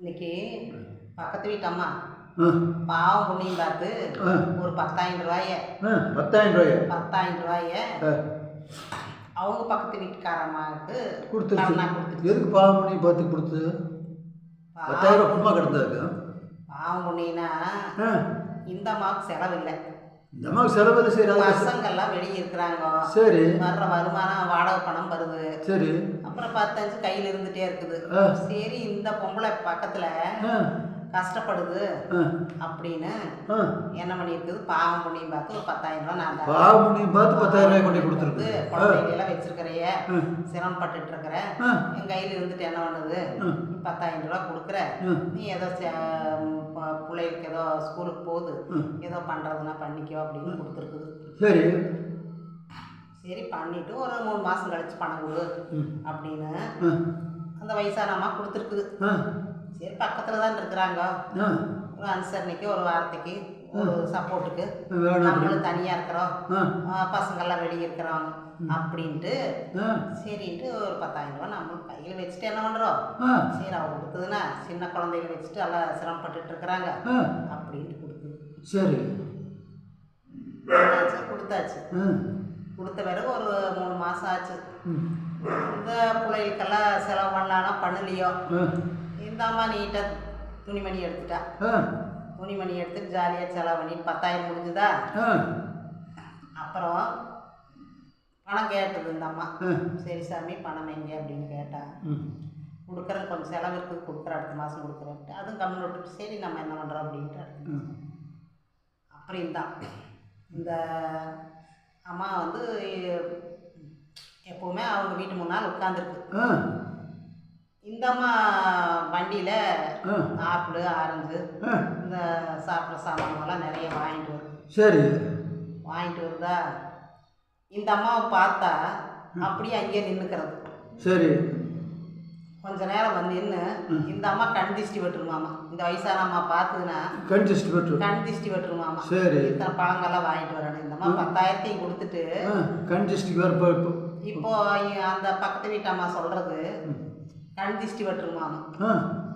இன்னைக்கு பக்கத்து வீட்டு அம்மா பாவம் புண்ணியம் பார்த்து ஒரு பத்தாயிரம் ரூபாய பத்தாயிரம் ரூபாயா. பத்தாயிரம் ரூபாய அவங்க பக்கத்து வீட்டுக்காரம்மாவுக்கு கொடுத்துருச்சு. எதுக்கு பாவம் பண்ணி பார்த்து கொடுத்தது? பத்தாயிரம் ரூபா சும்மா கிடந்தாரு பாவம் புண்ணியனா ஆ. இந்த அம்மாவுக்கு செலவு இல்லை. செலவில் சரி அது பசங்கள்லாம் வெளியே இருக்கிறாங்க. சரி. வர்ற வருமானம் வாடகை பணம் வருது. சரி. அப்புறம் பத்தஞ்சு கையில் இருந்துட்டே இருக்குது. சரி இந்த பொம்பளை பக்கத்துல கஷ்டப்படுது அப்படின்னு என்ன பண்ணியிருக்குது? பாவம் புண்ணியம் பார்த்து ஒரு பத்தாயிரம் ரூபாய் நான். பாவம் பண்ணி பார்த்து பத்தாயிரம் ரூபாய் கொண்டு கொடுத்துருக்கு குழந்தைகளெல்லாம் வச்சிருக்கிறைய. சிரமப்பட்டுட்டு இருக்கிற. என் கையில் இருந்துட்டு என்ன பண்ணுது? பத்தாயிரம் ரூபா கொடுக்குற. நீ ஏதோ பிள்ளைகளுக்கு ஏதோ ஸ்கூலுக்கு போகுது. ஏதோ பண்ணுறதுனா பண்ணிக்கோ அப்படின்னு கொடுத்துருக்குது. சரி. சரி பண்ணிட்டு ஒரு மூணு மாதம் கழிச்சு பணம் கொடு அப்படின்னு அந்த வயசான அம்மா கொடுத்துருக்குது. சரி பக்கத்தில் தான் இருக்கிறாங்க ஒரு அனுசரணைக்கு ஒரு வாரத்துக்கு ஒரு சப்போர்ட்டுக்கு நம்மளும் தனியாக இருக்கிறோம். பசங்கெல்லாம் வெளியே இருக்கிறோம் அப்படின்ட்டு சரின்ட்டு ஒரு பத்தாயிரம் ரூபா நம்ம கையில் வச்சுட்டு என்ன பண்ணுறோம் சரி அவ கொடுத்ததுன்னா சின்ன குழந்தைகளை வச்சுட்டு எல்லாம் சிரமப்பட்டுட்டு இருக்கிறாங்க. அப்படின்ட்டு கொடுக்குது. சரி? கொடுத்தாச்சு கொடுத்த பிறகு ஒரு மூணு மாதம் ஆச்சு. இந்த பிள்ளைகளுக்கெல்லாம் செலவு பண்ணலான்னா பண்ணலையோ? இந்த அம்மா நீட்டாக துணிமணி எடுத்துட்டா. துணிமணி எடுத்துட்டு ஜாலியாக செலவு பண்ணி பத்தாயிரம் முடிஞ்சுதா? அப்புறம் பணம் கேட்டது இந்த அம்மா. சரி சாமி பணம் எங்கே அப்படின்னு கேட்டா ம். கொடுக்குறேன் கொஞ்சம் செலவு இருக்குது கொடுக்குறேன் அடுத்த மாதம் கொடுக்குறேன்ட்டு. அதுவும் கம்மி விட்டுட்டு சரி நம்ம என்ன பண்ணுறோம் அப்படின்ட்டு அப்புறம் இந்த இந்த அம்மா வந்து எப்போவுமே அவங்க வீட்டு முன்னால் உட்காந்துருக்கு இந்த அம்மா வண்டியில் ஆப்பிள் ஆரஞ்சு இந்த சாப்பிட்ற சாமான்லாம் நிறைய வாங்கிட்டு வருது. சரி. வாங்கிட்டு வருதா? இந்த அம்மாவை பார்த்தா அப்படியே அங்கேயே நின்றுக்கிறது சரி. கொஞ்ச நேரம் வந்து நின்று இந்த அம்மா கண் திஷ்டி வெட்டுருமாமா இந்த வயசான அம்மா பார்த்ததுன்னா கன்ஜஸ்ட் பெட்ரோல் கண் திஷ்டி வெட்டுருமாமா சரி. இத்தனை பழங்கள்லாம் வாங்கிட்டு வரணும். இந்த அம்மா பத்தாயிரத்தையும் கொடுத்துட்டு ஆ கன்ஜஸ்டிக் வேறு இப்போ அந்த பக்கத்து வீட்டு அம்மா சொல்றது கண் திஷ்டி வெட்டுருமாமா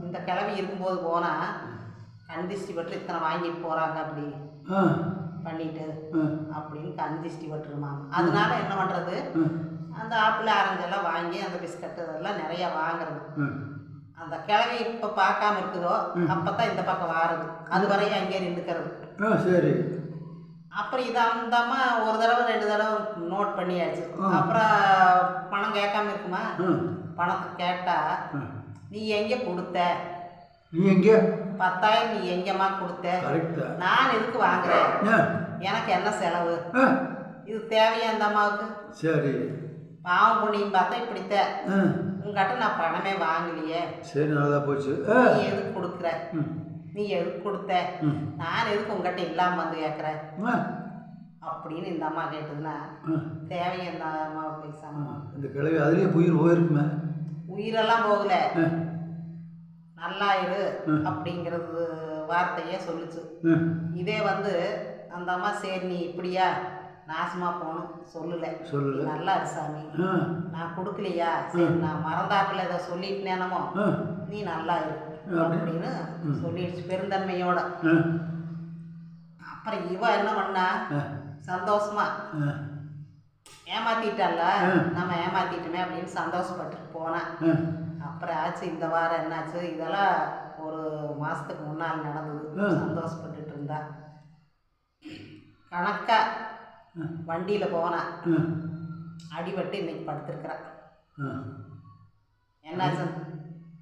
இந்த கிளவி இருக்கும்போது போனா கண் திஷ்டி வெட்டு இத்தனை வாங்கிட்டு போறாங்க அப்படி பண்ணிட்டு அப்படின்னு கண் திஷ்டி வெட்டுருமாமா அதனால என்ன பண்றது? அந்த ஆப்பிள் ஆரஞ்சு எல்லாம் வாங்கி அந்த பிஸ்கட் இதெல்லாம் நிறைய வாங்குறது. அந்த கிழவி இப்போ பார்க்காம இருக்குதோ அப்போ தான் இந்த பக்கம் வாருது. அது வரையும் அங்கேயே நின்றுக்கிறது ஆ சரி. அப்புறம் இதை அந்த அம்மா ஒரு தடவை ரெண்டு தடவை நோட் பண்ணியாச்சு. அப்புறம் பணம் கேட்காம இருக்குமா? பணத்தை கேட்டா ஆ. நீ எங்கே கொடுத்த? நீ எங்கே? பத்தாயிரம் நீ எங்கேம்மா கொடுத்த? நான் எதுக்கு வாங்குறேன்? எனக்கு என்ன செலவு? இது தேவையா அந்த அம்மாவுக்கு? சரி. பாவம் புண்ணியம் பார்த்தா இப்படித்த உங்ககிட்ட நான் பணமே வாங்கலையே. சரி நல்லா போச்சு. நீ எதுக்கு கொடுக்குற? நீ எதுக்கு கொடுத்த? நான் எதுக்கு உங்ககிட்ட இல்லாமல் வந்து கேட்குறேன் அப்படின்னு இந்த அம்மா கேட்டதுன்னா தேவையா இந்த அம்மாவுக்கு வயசான இந்த கிழவி அதுலேயே உயிர் போயிருக்குமே. உயிரெல்லாம் போகல. ஆ. நல்லா இரு அப்படிங்கிறது வார்த்தையே சொல்லுச்சு. இதே வந்து அந்த அம்மா சரி நீ இப்படியா? நாசமா போகணும். சொல்லலை. சொல்லல. நல்லா சாமி. நான் கொடுக்கலையா? சரி நான் மறந்தாப்புல ஏதோ சொல்லிட்டேனமோ நீ நல்லா இரு. அப்படின்னு சொல்லிடுச்சு பெருந்தன்மையோட. அப்புறம் இவ என்ன பண்ணா? சந்தோஷமா. ஆ. ஏமாத்திட்டல்ல நம்ம ஏமாத்திட்டோமே அப்படின்னு சந்தோஷப்பட்டுட்டு போனேன் அப்புறம் ஆச்சு இந்த வாரம் என்னாச்சு? இதெல்லாம் ஒரு மாசத்துக்கு முன்னால் நடந்தது. சந்தோஷப்பட்டுட்டு இருந்தா. கணக்கா. வண்டியில் போனேன் அடிபட்டு இன்னைக்கு படுத்திருக்கிறேன் ஆ. என்னாச்சு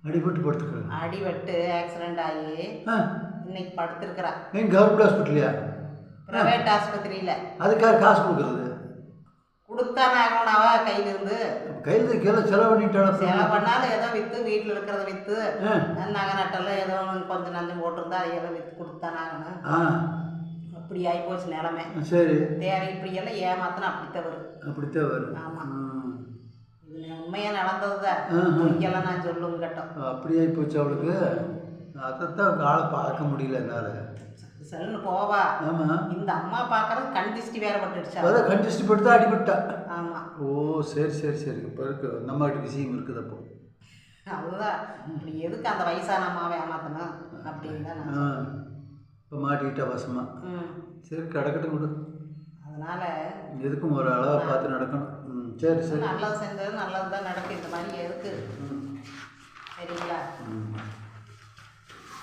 அடிபட்டு படுத்துக்கிறேன் அடிபட்டு ஆக்சிடெண்ட் ஆகி இன்னைக்கு படுத்திருக்கிறேன் எங்க கவர்மெண்ட் ஹாஸ்பிட்டலையா ப்ரைவேட் ஆஸ்பத்திரியில். அதுக்காக காசு கொடுக்குறது? கொடுத்தானே ஆகணும்னாவா கையில இருந்து கையில் கீழே செலவு பண்ணிட்டாலும் செலவு பண்ணாலும் ஏதோ விற்று வீட்டில் இருக்கிறத விற்று நகை நட்டெல்லாம் ஏதோ கொஞ்சம் நஞ்சம் போட்டிருந்தா அதையெல்லாம் விற்று கொடுத்தானே ஆகணும் ஆ அப்படி ஆகிப்போச்சு நிலமை சரி. தேவை இப்படியெல்லாம் ஏமாத்தினா அப்படி தவறு அப்படித்தான் வரும். ஆமா. ம். இது உண்மையாக நடந்தது தான் ஆஹா. பொய்யெல்லாம் நான் சொல்லுங்க கேட்டோம். அப்படியே போச்சு அவளுக்கு. அதைத்தான் ஆளை பார்க்க முடியல என்னால். செல்லுன்னு போவா. ஆமாம் இந்த அம்மா பார்க்கறது கண் திஷ்டி வேற பட்டுடுச்சா அதான் கண்டிஸ்ட் பட்டு தான் அடிபட்டா. ஆமாம் ஓ சரி சரி சரி. இப்போ இருக்கு. நம்ம வீட்டு விஷயம் இருக்குது அப்போ. அதுதான் இப்படி எதுக்கு அந்த வயசான அம்மாவை ஏமாத்தணும்? அப்படின்னு தான் இப்போ மாட்டிக்கிட்டா வசமா ம். சரி கிடக்கட்டும் கொடு அதனால எதுக்கும் ஒரு அளவை பார்த்து நடக்கணும். ம் சரி சரி. நல்லது செஞ்சது நல்லது தான் நடக்கும் இந்த மாதிரி எதுக்கு? சரிங்களா? ம்.